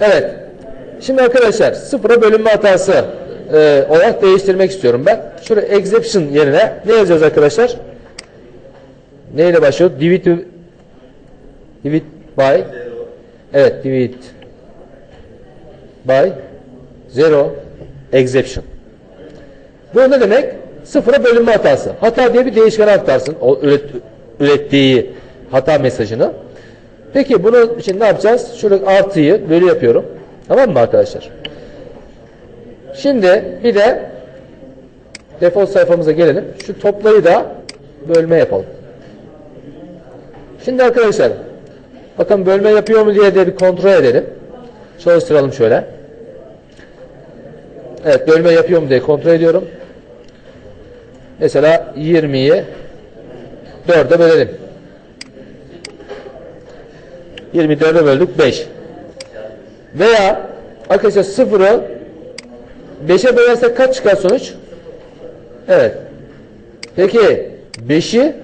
Evet. Şimdi arkadaşlar sıfıra bölünme hatası e, olarak değiştirmek istiyorum ben. Şuraya exception yerine ne yazacağız arkadaşlar? Neyle başlıyor? Divide, divide by Evet, divide by zero exception. Bu ne demek? Sıfıra bölünme hatası. Hata diye bir değişken aktarsın. O üret, ürettiği hata mesajını. Peki bunun için ne yapacağız? Şurada artıyı bölü yapıyorum. Tamam mı arkadaşlar? Şimdi bir de default sayfamıza gelelim. Şu toplayı da bölme yapalım. Şimdi arkadaşlar bakın bölme yapıyor mu diye de bir kontrol edelim. Çalıştıralım şöyle. Evet bölme yapıyor mu diye kontrol ediyorum. Mesela 20'yi 4'e bölelim. 24'e böldük 5. Veya arkadaşlar 0'ı 5'e bölersek kaç çıkar sonuç? Evet. Peki 5'i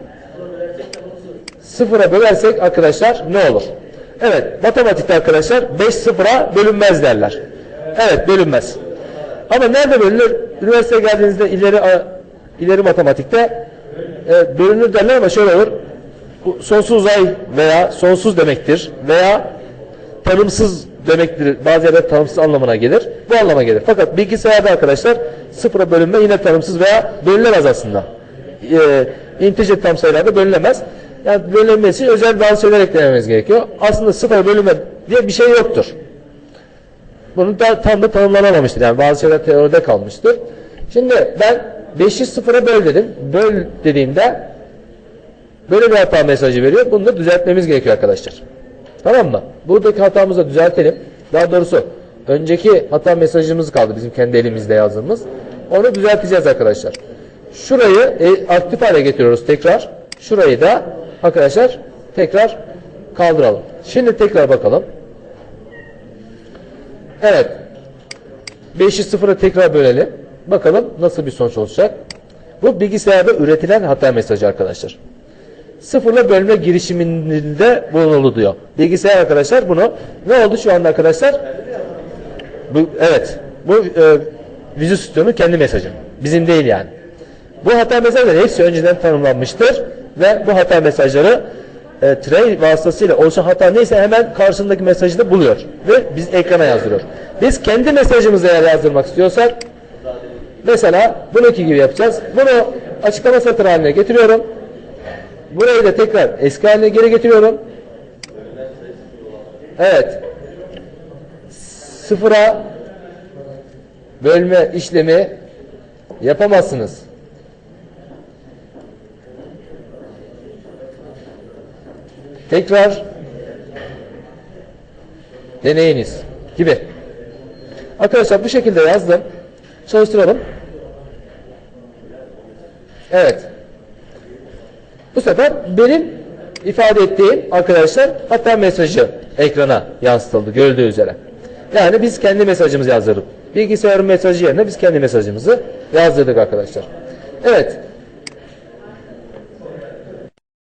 0'a bölersek arkadaşlar ne olur? Evet matematikte arkadaşlar 5 sıfıra bölünmez derler. Evet bölünmez. Ama nerede bölünür? Üniversiteye geldiğinizde ileri ileri matematikte e, bölünür derler ama şöyle olur. Bu sonsuz uzay veya sonsuz demektir veya tanımsız demektir. Bazı yerler tanımsız anlamına gelir. Bu anlama gelir. Fakat bilgisayarda arkadaşlar sıfıra bölünme yine tanımsız veya bölünemez aslında. E, integer tam sayılarda bölünemez. Yani bölünmesi özel bazı şeyler eklememiz gerekiyor. Aslında sıfıra bölünme diye bir şey yoktur. Bunu da tam da tanımlanamamıştır. Yani bazı şeyler teoride kalmıştır. Şimdi ben 5'i sıfıra böl dedim. Böl dediğimde böyle bir hata mesajı veriyor. Bunu da düzeltmemiz gerekiyor arkadaşlar. Tamam mı? Buradaki hatamızı da düzeltelim. Daha doğrusu önceki hata mesajımız kaldı bizim kendi elimizde yazdığımız. Onu düzelteceğiz arkadaşlar. Şurayı e, aktif hale getiriyoruz tekrar. Şurayı da arkadaşlar tekrar kaldıralım. Şimdi tekrar bakalım. Evet. 5'i sıfıra tekrar bölelim. Bakalım nasıl bir sonuç olacak. Bu bilgisayarda üretilen hata mesajı arkadaşlar. Sıfırla bölme girişiminde bulunuldu diyor. Bilgisayar arkadaşlar bunu ne oldu şu anda arkadaşlar? Bu, evet. Bu e, Visual Studio'nun kendi mesajı. Bizim değil yani. Bu hata mesajları hepsi önceden tanımlanmıştır ve bu hata mesajları e, tray vasıtasıyla oluşan hata neyse hemen karşısındaki mesajı da buluyor ve biz ekrana yazdırıyor. Biz kendi mesajımızı eğer yazdırmak istiyorsak mesela bununki gibi yapacağız. Bunu açıklama satır haline getiriyorum. Burayı da tekrar eski haline geri getiriyorum. Evet. Sıfıra bölme işlemi yapamazsınız. Tekrar deneyiniz gibi. Arkadaşlar bu şekilde yazdım. Çalıştıralım. Evet. Bu sefer benim ifade ettiğim arkadaşlar hatta mesajı ekrana yansıtıldı görüldüğü üzere. Yani biz kendi mesajımızı yazdırdık. Bilgisayarın mesajı yerine biz kendi mesajımızı yazdırdık arkadaşlar. Evet.